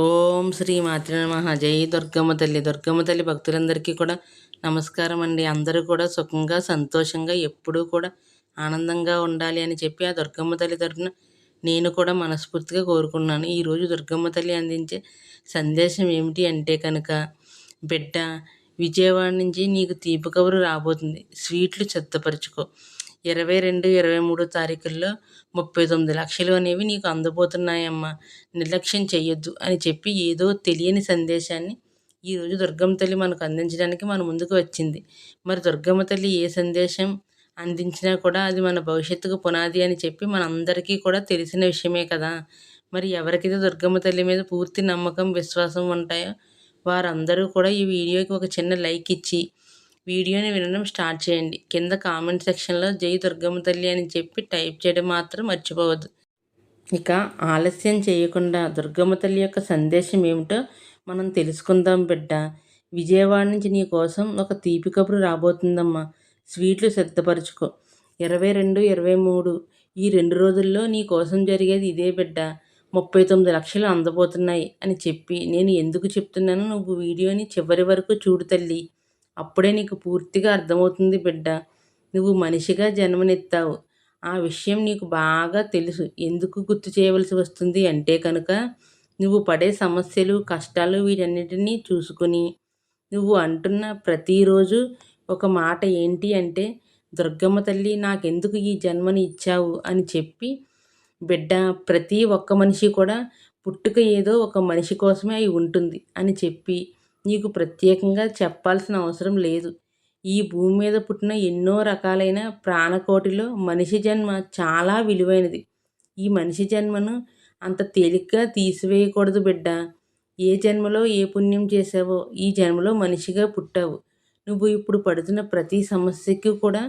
ఓం శ్రీ మాతృ నమః. జై దుర్గమ్మ తల్లి. దుర్గమ్మ తల్లి భక్తులందరికీ కూడా నమస్కారం అండి. అందరూ కూడా సుఖంగా సంతోషంగా ఎప్పుడూ కూడా ఆనందంగా ఉండాలి అని చెప్పి ఆ దుర్గమ్మ తల్లి తరఫున నేను కూడా మనస్ఫూర్తిగా కోరుకున్నాను. ఈరోజు దుర్గమ్మ తల్లి అందించే సందేశం ఏమిటి అంటే కనుక బిడ్డ విజయవాడ నుంచి నీకు తీపి కబురు రాబోతుంది. స్వీట్లు చెత్తపరుచుకో. ఇరవై రెండు ఇరవై మూడు తారీఖుల్లో ముప్పై తొమ్మిది లక్షలు అనేవి నీకు అందబోతున్నాయమ్మా. నిర్లక్ష్యం చేయొద్దు అని చెప్పి ఏదో తెలియని సందేశాన్ని ఈరోజు దుర్గమ్మ తల్లి మనకు అందించడానికి మన ముందుకు వచ్చింది. మరి దుర్గమ్మ తల్లి ఏ సందేశం అందించినా కూడా అది మన భవిష్యత్తుకు పునాది అని చెప్పి మనందరికీ కూడా తెలిసిన విషయమే కదా. మరి ఎవరికైతే దుర్గమ్మ తల్లి మీద పూర్తి నమ్మకం విశ్వాసం ఉంటాయో వారందరూ కూడా ఈ వీడియోకి ఒక చిన్న లైక్ ఇచ్చి వీడియోని వినడం స్టార్ట్ చేయండి. కింద కామెంట్ సెక్షన్లో జై దుర్గమ్మ తల్లి అని చెప్పి టైప్ చేయడం మాత్రం మర్చిపోవద్దు. ఇక ఆలస్యం చేయకుండా దుర్గమ్మ తల్లి యొక్క సందేశం ఏమిటో మనం తెలుసుకుందాం బిడ్డ. విజయవాడ నుంచి నీ కోసం ఒక తీపి కబురు రాబోతుందమ్మా. స్వీట్లు సిద్ధపరచుకో. ఇరవై రెండు ఇరవై మూడు ఈ రెండు రోజుల్లో నీ కోసం జరిగేది ఇదే బిడ్డ. ముప్పై తొమ్మిది లక్షలు అందబోతున్నాయి అని చెప్పి నేను ఎందుకు చెప్తున్నానో నువ్వు వీడియోని చివరి వరకు చూడు తల్లి. అప్పుడే నీకు పూర్తిగా అర్థమవుతుంది బిడ్డ. నువ్వు మనిషిగా జన్మనెత్తావు. ఆ విషయం నీకు బాగా తెలుసు. ఎందుకు గుర్తు చేయవలసి వస్తుంది అంటే కనుక నువ్వు పడే సమస్యలు కష్టాలు వీటన్నిటినీ చూసుకుని నువ్వు అంటున్న ప్రతిరోజు ఒక మాట ఏంటి అంటే దుర్గమ్మ తల్లి నాకెందుకు ఈ జన్మని ఇచ్చావు? అని చెప్పి బిడ్డ ప్రతి ఒక్క మనిషి కూడా పుట్టుక ఏదో ఒక మనిషి కోసమే అయి ఉంటుంది అని చెప్పి నీకు ప్రత్యేకంగా చెప్పాల్సిన అవసరం లేదు. ఈ భూమి మీద పుట్టిన ఎన్నో రకాలైన ప్రాణకోటిలో మనిషి జన్మ చాలా విలువైనది. ఈ మనిషి జన్మను అంత తేలిగ్గా తీసివేయకూడదు బిడ్డ. ఏ జన్మలో ఏ పుణ్యం చేసావో ఈ జన్మలో మనిషిగా పుట్టావు. నువ్వు ఇప్పుడు పడుతున్న ప్రతి సమస్యకి కూడా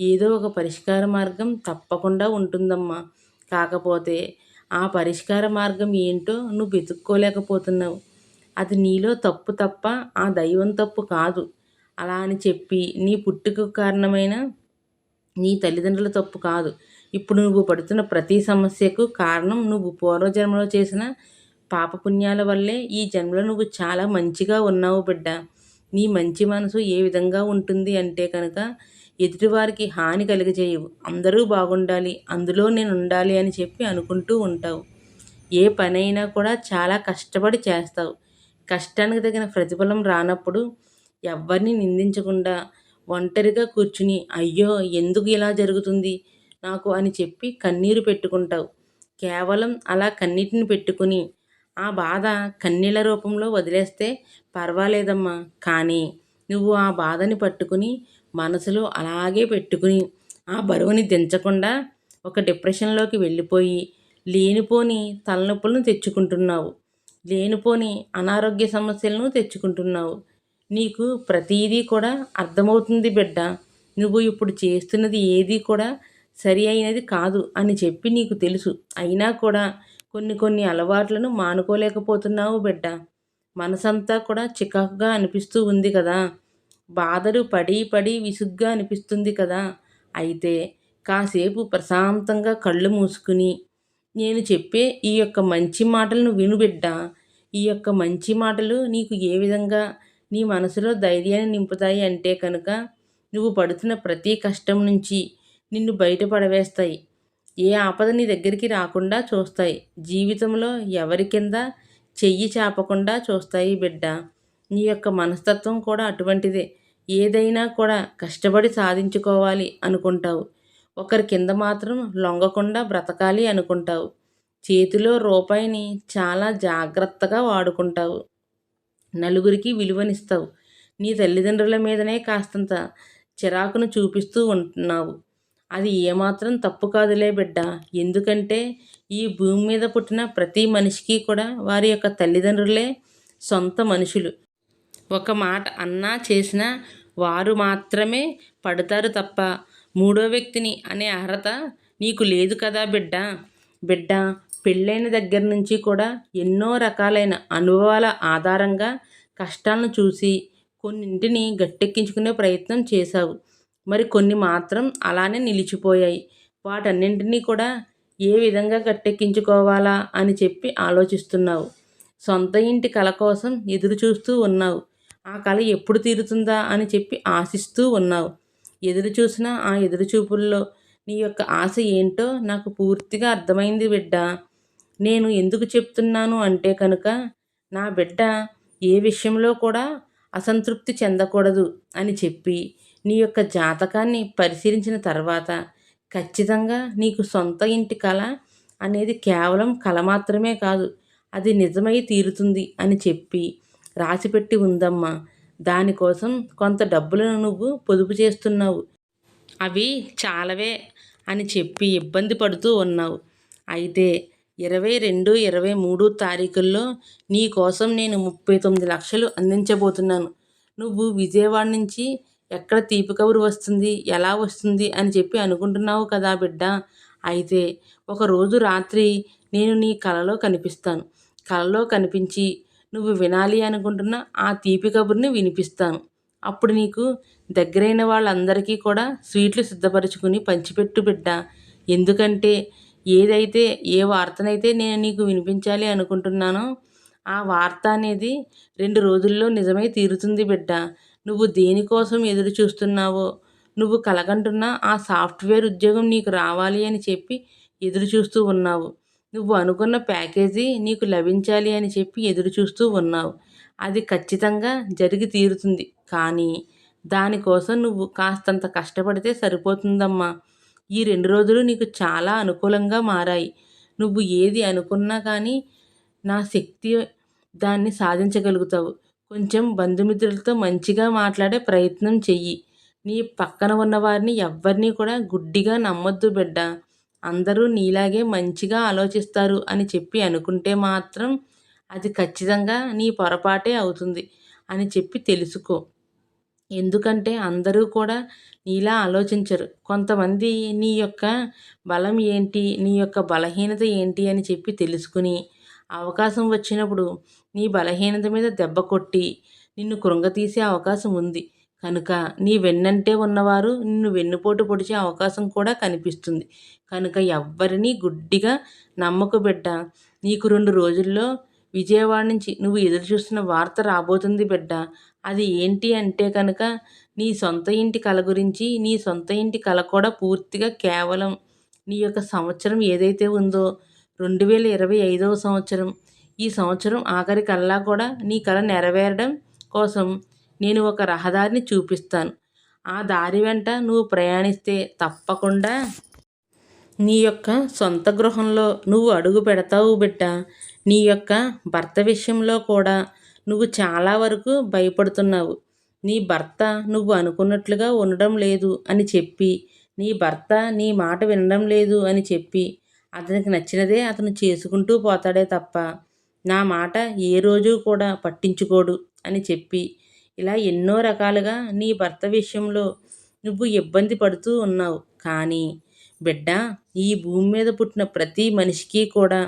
ఏదో ఒక పరిష్కార మార్గం తప్పకుండా ఉంటుందమ్మా. కాకపోతే ఆ పరిష్కార మార్గం ఏంటో నువ్వు వెతుక్కోలేకపోతున్నావు. అది నీలో తప్పు తప్ప ఆ దైవం తప్పు కాదు. అలా అని చెప్పి నీ పుట్టుకు కారణమైన నీ తల్లిదండ్రుల తప్పు కాదు. ఇప్పుడు నువ్వు పడుతున్న ప్రతి సమస్యకు కారణం నువ్వు పూర్వజన్మలో చేసిన పాపపుణ్యాల వల్లే ఈ జన్మలో నువ్వు చాలా మంచిగా ఉన్నావు బిడ్డ. నీ మంచి మనసు ఏ విధంగా ఉంటుంది అంటే కనుక ఎదుటివారికి హాని కలిగజేయవు. అందరూ బాగుండాలి అందులో నేను ఉండాలి అని చెప్పి అనుకుంటూ ఉంటావు. ఏ పనైనా కూడా చాలా కష్టపడి చేస్తావు. కష్టానికి తగిన ప్రతిఫలం రానప్పుడు ఎవరిని నిందించకుండా ఒంటరిగా కూర్చుని అయ్యో ఎందుకు ఇలా జరుగుతుంది? నాకు అని చెప్పి కన్నీరు పెట్టుకుంటావు. కేవలం అలా కన్నీటిని పెట్టుకుని ఆ బాధ కన్నీళ్ళ రూపంలో వదిలేస్తే పర్వాలేదమ్మా. కానీ నువ్వు ఆ బాధని పట్టుకుని మనసులో అలాగే పెట్టుకుని ఆ బరువుని దించకుండా ఒక డిప్రెషన్లోకి వెళ్ళిపోయి లేనిపోని తలనొప్పులను తెచ్చుకుంటున్నావు. లేనిపోని అనారోగ్య సమస్యలను తెచ్చుకుంటున్నావు. నీకు ప్రతీదీ కూడా అర్థమవుతుంది బిడ్డ. నువ్వు ఇప్పుడు చేస్తున్నది ఏది కూడా సరి అయినది కాదు అని చెప్పి నీకు తెలుసు. అయినా కూడా కొన్ని కొన్ని అలవాట్లను మానుకోలేకపోతున్నావు బిడ్డ. మనసంతా కూడా చికాకుగా అనిపిస్తూ ఉంది కదా. బాధలు పడి పడి విసుగ్గా అనిపిస్తుంది కదా. అయితే కాసేపు ప్రశాంతంగా కళ్ళు మూసుకుని నేను చెప్పే ఈ యొక్క మంచి మాటలను విను బిడ్డ. ఈ యొక్క మంచి మాటలు నీకు ఏ విధంగా నీ మనసులో ధైర్యాన్ని నింపుతాయి అంటే కనుక నువ్వు పడుతున్న ప్రతి కష్టం నుంచి నిన్ను బయటపడవేస్తాయి ఏ ఆపద నీ దగ్గరికి రాకుండా చూస్తాయి. జీవితంలో ఎవరి కింద చెయ్యి చాపకుండా చూస్తాయి బిడ్డ. నీ యొక్క మనస్తత్వం కూడా అటువంటిదే. ఏదైనా కూడా కష్టపడి సాధించుకోవాలి అనుకుంటావు. ఒకరి కింద మాత్రం లొంగకుండా బ్రతకాలి అనుకుంటావు. చేతిలో రూపాయిని చాలా జాగ్రత్తగా వాడుకుంటావు. నలుగురికి విలువనిస్తావు. నీ తల్లిదండ్రుల మీదనే కాస్తంత చిరాకును చూపిస్తూ ఉంటున్నావు. అది ఏమాత్రం తప్పు కాదులే బిడ్డ. ఎందుకంటే ఈ భూమి మీద పుట్టిన ప్రతి మనిషికి కూడా వారి యొక్క తల్లిదండ్రులే సొంత మనుషులు. ఒక మాట అన్నా చేసినా వారు మాత్రమే పడతారు తప్ప మూడో వ్యక్తిని అనే అర్హత నీకు లేదు కదా బిడ్డ. బిడ్డ పెళ్ళైన దగ్గర నుంచి కూడా ఎన్నో రకాలైన అనుభవాల ఆధారంగా కష్టాలను చూసి కొన్నింటిని గట్టెక్కించుకునే ప్రయత్నం చేశావు. మరి కొన్ని మాత్రం అలానే నిలిచిపోయాయి. వాటన్నింటినీ కూడా ఏ విధంగా గట్టెక్కించుకోవాలా అని చెప్పి ఆలోచిస్తున్నావు. సొంత ఇంటి కల కోసం ఎదురు చూస్తూ ఉన్నావు. ఆ కళ ఎప్పుడు తీరుతుందా అని చెప్పి ఆశిస్తూ ఉన్నావు. ఎదురు చూసిన ఆ ఎదురు చూపుల్లో నీ యొక్క ఆశ ఏంటో నాకు పూర్తిగా అర్థమైంది బిడ్డ. నేను ఎందుకు చెప్తున్నాను అంటే కనుక నా బిడ్డ ఏ విషయంలో కూడా అసంతృప్తి చెందకూడదు అని చెప్పి నీ యొక్క జాతకాన్ని పరిశీలించిన తర్వాత ఖచ్చితంగా నీకు సొంత ఇంటి కళ అనేది కేవలం కళ మాత్రమే కాదు అది నిజమై తీరుతుంది అని చెప్పి రాసిపెట్టి ఉందమ్మా. దానికోసం కొంత డబ్బులను నువ్వు పొదుపు చేస్తున్నావు. అవి చాలవే అని చెప్పి ఇబ్బంది పడుతూ ఉన్నావు. అయితే ఇరవై రెండు ఇరవై మూడు తారీఖుల్లో నీ కోసం నేను ముప్పై తొమ్మిది లక్షలు అందించబోతున్నాను. నువ్వు విజయవాడ నుంచి ఎక్కడ తీపి కబురు వస్తుంది ఎలా వస్తుంది అని చెప్పి అనుకుంటున్నావు కదా బిడ్డ. అయితే ఒకరోజు రాత్రి నేను నీ కలలో కనిపిస్తాను. కలలో కనిపించి నువ్వు వినాలి అనుకుంటున్న ఆ తీపి కబుర్ని వినిపిస్తాను. అప్పుడు నీకు దగ్గరైన వాళ్ళందరికీ కూడా స్వీట్లు సిద్ధపరచుకుని పంచిపెట్టు బిడ్డ. ఎందుకంటే ఏదైతే ఏ వార్తనైతే నేను నీకు వినిపించాలి అనుకుంటున్నానో ఆ వార్త అనేది రెండు రోజుల్లో నిజమై తీరుతుంది బిడ్డ. నువ్వు దేనికోసం ఎదురు చూస్తున్నావో నువ్వు కలగంటున్న ఆ సాఫ్ట్వేర్ ఉద్యోగం నీకు రావాలి అని చెప్పి ఎదురు చూస్తూ ఉన్నావు. నువ్వు అనుకున్న ప్యాకేజీ నీకు లభించాలి అని చెప్పి ఎదురు చూస్తూ ఉన్నావు. అది ఖచ్చితంగా జరిగి తీరుతుంది. కానీ దానికోసం నువ్వు కాస్తంత కష్టపడితే సరిపోతుందమ్మా. ఈ రెండు రోజులు నీకు చాలా అనుకూలంగా మారాయి. నువ్వు ఏది అనుకున్నా కానీ నా శక్తి దాన్ని సాధించగలుగుతావు. కొంచెం బంధుమిత్రులతో మంచిగా మాట్లాడే ప్రయత్నం చెయ్యి. నీ పక్కన ఉన్న వారిని కూడా గుడ్డిగా నమ్మొద్దు బిడ్డ. అందరూ నీలాగే మంచిగా ఆలోచిస్తారు అని చెప్పి అనుకుంటే మాత్రం అది ఖచ్చితంగా నీ పొరపాటే అవుతుంది అని చెప్పి తెలుసుకో. ఎందుకంటే అందరూ కూడా నీలా ఆలోచించరు. కొంతమంది నీ యొక్క బలం ఏంటి నీ యొక్క బలహీనత ఏంటి అని చెప్పి తెలుసుకుని అవకాశం వచ్చినప్పుడు నీ బలహీనత మీద దెబ్బ కొట్టి నిన్ను కృంగతీసే అవకాశం ఉంది. కనుక నీ వెన్నంటే ఉన్నవారు నిన్ను వెన్నుపోటు పొడిచే అవకాశం కూడా కనిపిస్తుంది. కనుక ఎవ్వరినీ గుడ్డిగా నమ్మకు బిడ్డ నీకు రెండు రోజుల్లో విజయవాడ నుంచి నువ్వు ఎదురు చూస్తున్న వార్త రాబోతుంది బిడ్డ అది ఏంటి అంటే కనుక నీ సొంత ఇంటి కళ గురించి నీ సొంత ఇంటి కళ కూడా పూర్తిగా కేవలం నీ యొక్క సంవత్సరం ఏదైతే ఉందో రెండు వేల ఇరవై ఐదవ సంవత్సరం. ఈ సంవత్సరం ఆఖరి కల్లా కూడా నీ కళ నెరవేరడం కోసం నేను ఒక రహదారిని చూపిస్తాను. ఆ దారి వెంట నువ్వు ప్రయాణిస్తే తప్పకుండా నీ యొక్క సొంత గృహంలో నువ్వు అడుగు పెడతావు బిడ్డ. నీ యొక్క భర్త విషయంలో కూడా నువ్వు చాలా వరకు భయపడుతున్నావు. నీ భర్త నువ్వు అనుకున్నట్లుగా ఉండడం లేదు అని చెప్పి నీ భర్త నీ మాట వినడం లేదు అని చెప్పి అతనికి నచ్చినదే అతను చేసుకుంటూ పోతాడే తప్ప నా మాట ఏ రోజు కూడా పట్టించుకోడు అని చెప్పి ఇలా ఎన్నో రకాలుగా నీ భర్త విషయంలో నువ్వు ఇబ్బంది పడుతూ ఉన్నావు. కానీ బిడ్డ ఈ భూమి మీద పుట్టిన ప్రతి మనిషికి కూడా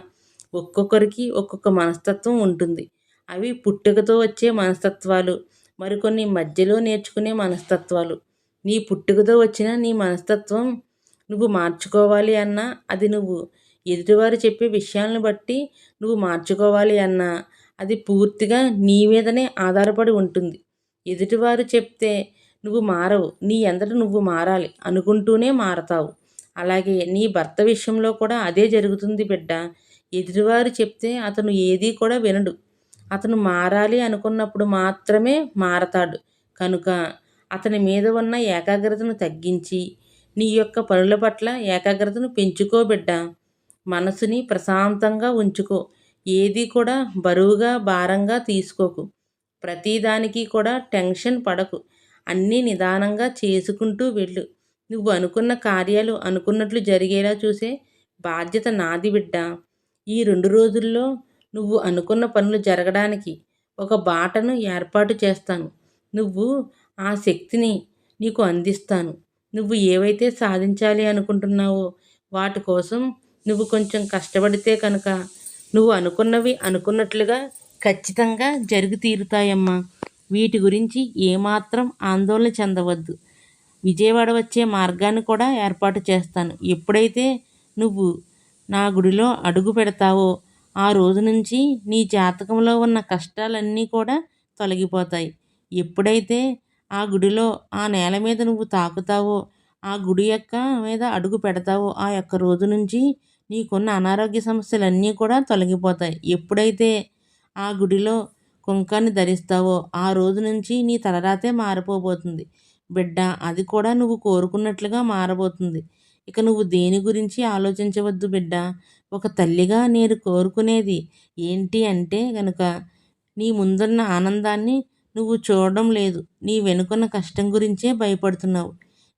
ఒక్కొక్కరికి ఒక్కొక్క మనస్తత్వం ఉంటుంది. అవి పుట్టుకతో వచ్చే మనస్తత్వాలు. మరికొన్ని మధ్యలో నేర్చుకునే మనస్తత్వాలు. నీ పుట్టుకతో వచ్చిన నీ మనస్తత్వం నువ్వు మార్చుకోవాలి అన్నా అది నువ్వు ఎదుటివారు చెప్పే విషయాలను బట్టి నువ్వు మార్చుకోవాలి అన్నా అది పూర్తిగా నీ మీదనే ఆధారపడి ఉంటుంది. ఎదుటివారు చెప్తే నువ్వు మారవు నీ ఎందట నువ్వు మారాలి అనుకుంటూనే మారతావు. అలాగే నీ భర్త విషయంలో కూడా అదే జరుగుతుంది బిడ్డ. ఎదుటివారు చెప్తే అతను ఏదీ కూడా వినడు. అతను మారాలి అనుకున్నప్పుడు మాత్రమే మారతాడు. కనుక అతని మీద ఉన్న ఏకాగ్రతను తగ్గించి నీ యొక్క పనుల పట్ల ఏకాగ్రతను పెంచుకో బిడ్డ. మనసుని ప్రశాంతంగా ఉంచుకో. ఏది కూడా బరువుగా భారంగా తీసుకోకు. ప్రతిదానికి కూడా టెన్షన్ పడకు. అన్నీ నిదానంగా చేసుకుంటూ వెళ్ళు. నువ్వు అనుకున్న కార్యాలు అనుకున్నట్లు జరిగేలా చూసే బాధ్యత నాది బిడ్డ. ఈ రెండు రోజుల్లో నువ్వు అనుకున్న పనులు జరగడానికి ఒక బాటను ఏర్పాటు చేస్తాను. నువ్వు ఆ శక్తిని నీకు అందిస్తాను. నువ్వు ఏవైతే సాధించాలి అనుకుంటున్నావో వాటి కోసం నువ్వు కొంచెం కష్టపడితే కనుక నువ్వు అనుకున్నవి అనుకున్నట్లుగా ఖచ్చితంగా జరిగి తీరుతాయమ్మా. వీటి గురించి ఏమాత్రం ఆందోళన చెందవద్దు. విజయవాడ వచ్చే మార్గాన్ని కూడా ఏర్పాటు చేస్తాను. ఎప్పుడైతే నువ్వు నా గుడిలో అడుగు పెడతావో ఆ రోజు నుంచి నీ జాతకంలో ఉన్న కష్టాలన్నీ కూడా తొలగిపోతాయి. ఎప్పుడైతే ఆ గుడిలో ఆ నేల మీద నువ్వు తాకుతావో ఆ గుడి యొక్క మీద అడుగు పెడతావో ఆ యొక్క రోజు నుంచి నీకున్న అనారోగ్య సమస్యలన్నీ కూడా తొలగిపోతాయి. ఎప్పుడైతే ఆ గుడిలో కుంకాన్ని ధరిస్తావో ఆ రోజు నుంచి నీ తలరాతే మారిపోబోతుంది. బిడ్డ అది కూడా నువ్వు కోరుకున్నట్లుగా మారబోతుంది. ఇక నువ్వు దేని గురించి ఆలోచించవద్దు బిడ్డ. ఒక తల్లిగా నేను కోరుకునేది ఏంటి అంటే కనుక నీ ముందున్న ఆనందాన్ని నువ్వు చూడడం లేదు. నీ వెనుకున్న కష్టం గురించే భయపడుతున్నావు.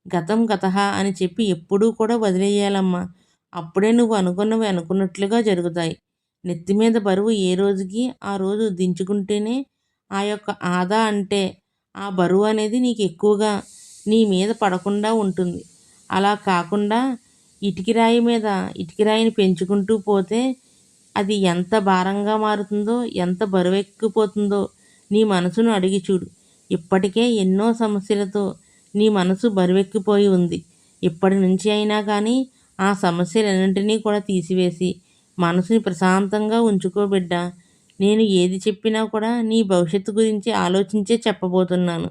గతం గతహ అని చెప్పి ఎప్పుడూ కూడా వదిలేయాలమ్మా. అప్పుడే నువ్వు అనుకున్నవి అనుకున్నట్లుగా జరుగుతాయి. నెత్తి మీద బరువు ఏ రోజుకి ఆ రోజు దించుకుంటేనే ఆ యొక్క ఆదా అంటే ఆ బరువు అనేది నీకు ఎక్కువగా నీ మీద పడకుండా ఉంటుంది. అలా కాకుండా ఇటుకిరాయి మీద ఇటుకిరాయిని పెంచుకుంటూ పోతే అది ఎంత భారంగా మారుతుందో ఎంత బరువెక్కిపోతుందో నీ మనసును అడిగి చూడు. ఇప్పటికే ఎన్నో సమస్యలతో నీ మనసు బరువెక్కిపోయి ఉంది. ఇప్పటి నుంచి అయినా కానీ ఆ సమస్యలన్నింటినీ కూడా తీసివేసి మనసుని ప్రశాంతంగా ఉంచుకోబిడ్డ నేను ఏది చెప్పినా కూడా నీ భవిష్యత్తు గురించి ఆలోచించే చెప్పబోతున్నాను.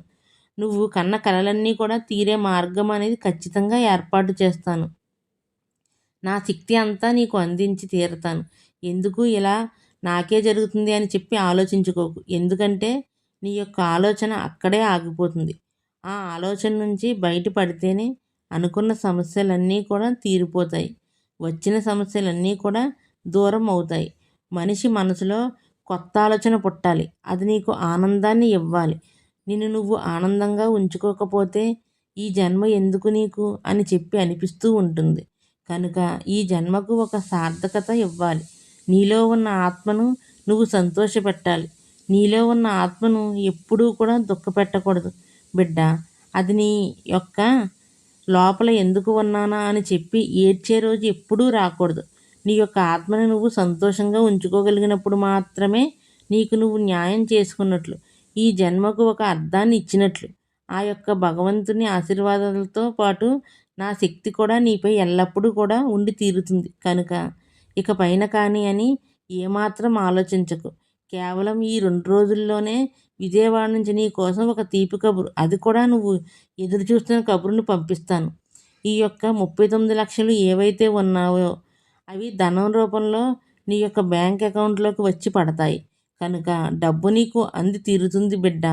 నువ్వు కన్న కలలన్నీ కూడా తీరే మార్గం అనేది ఖచ్చితంగా ఏర్పాటు చేస్తాను. నా శక్తి అంతా నీకు అందించి తీరతాను. ఎందుకు ఇలా నాకే జరుగుతుంది అని చెప్పి ఆలోచించుకోకు. ఎందుకంటే నీ యొక్క ఆలోచన అక్కడే ఆగిపోతుంది. ఆ ఆలోచన నుంచి బయటపడితేనే అనుకున్న సమస్యలన్నీ కూడా తీరిపోతాయి. వచ్చిన సమస్యలన్నీ కూడా దూరం అవుతాయి. మనిషి మనసులో కొత్త ఆలోచన పుట్టాలి. అది నీకు ఆనందాన్ని ఇవ్వాలి. నిన్ను నువ్వు ఆనందంగా ఉంచుకోకపోతే ఈ జన్మ ఎందుకు నీకు అని చెప్పి అనిపిస్తూ ఉంటుంది. కనుక ఈ జన్మకు ఒక సార్థకత ఇవ్వాలి. నీలో ఉన్న ఆత్మను నువ్వు సంతోషపెట్టాలి. నీలో ఉన్న ఆత్మను ఎప్పుడూ కూడా దుఃఖపెట్టకూడదు. బిడ్డ అది నీ యొక్క లోపల ఎందుకు ఉన్నానా అని చెప్పి ఏడ్చే రోజు ఎప్పుడూ రాకూడదు. నీ యొక్క ఆత్మను నువ్వు సంతోషంగా ఉంచుకోగలిగినప్పుడు మాత్రమే నీకు నువ్వు న్యాయం చేసుకున్నట్లు ఈ జన్మకు ఒక అర్థాన్ని ఇచ్చినట్లు ఆ యొక్క భగవంతుని ఆశీర్వాదాలతో పాటు నా శక్తి కూడా నీపై ఎల్లప్పుడూ కూడా ఉండి తీరుతుంది కనుక ఇక పైన కానీ అని ఏమాత్రం ఆలోచించకు. కేవలం ఈ రెండు రోజుల్లోనే విజయవాడ నుంచి నీ కోసం ఒక తీపి కబురు. అది కూడా నువ్వు ఎదురు చూస్తున్న కబురును పంపిస్తాను. ఈ యొక్క ముప్పై తొమ్మిది లక్షలు ఏవైతే ఉన్నావో అవి ధనం రూపంలో నీ యొక్క బ్యాంక్ అకౌంట్లోకి వచ్చి పడతాయి. కనుక డబ్బు నీకు అంది తీరుతుంది బిడ్డ.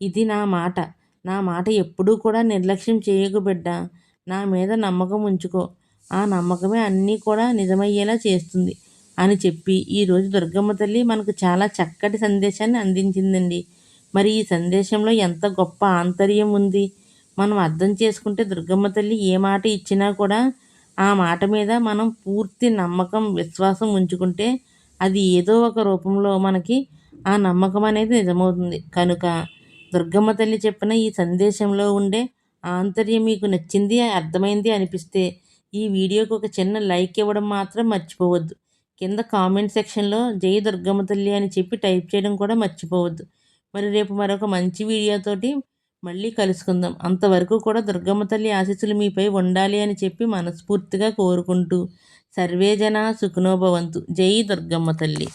ఇది నా మాట. నా మాట ఎప్పుడూ కూడా నిర్లక్ష్యం చేయకు బిడ్డ. నా మీద నమ్మకం ఉంచుకో. ఆ నమ్మకమే అన్నీ కూడా నిజమయ్యేలా చేస్తుంది అని చెప్పి ఈరోజు దుర్గమ్మ తల్లి మనకు చాలా చక్కటి సందేశాన్ని అందించిందండి. మరి ఈ సందేశంలో ఎంత గొప్ప ఆంతర్యం ఉంది. మనం అర్థం చేసుకుంటే దుర్గమ్మ తల్లి ఏ మాట ఇచ్చినా కూడా ఆ మాట మీద మనం పూర్తి నమ్మకం విశ్వాసం ఉంచుకుంటే అది ఏదో ఒక రూపంలో మనకి ఆ నమ్మకం అనేది నిజమవుతుంది. కనుక దుర్గమ్మ తల్లి చెప్పిన ఈ సందేశంలో ఉండే ఆంతర్యం మీకు నచ్చింది అర్థమైంది అనిపిస్తే ఈ వీడియోకి ఒక చిన్న లైక్ ఇవ్వడం మాత్రం మర్చిపోవద్దు. కింద కామెంట్ సెక్షన్లో జై దుర్గమ్మ తల్లి అని చెప్పి టైప్ చేయడం కూడా మర్చిపోవద్దు. మరి రేపు మరొక మంచి వీడియోతోటి మళ్ళీ కలుసుకుందాం. అంతవరకు కూడా దుర్గమ్మ తల్లి ఆశీస్సులు మీపై ఉండాలి అని చెప్పి మనస్ఫూర్తిగా కోరుకుంటూ సర్వేజన సుఖనోభవంతు జై దుర్గమ్మ తల్లి.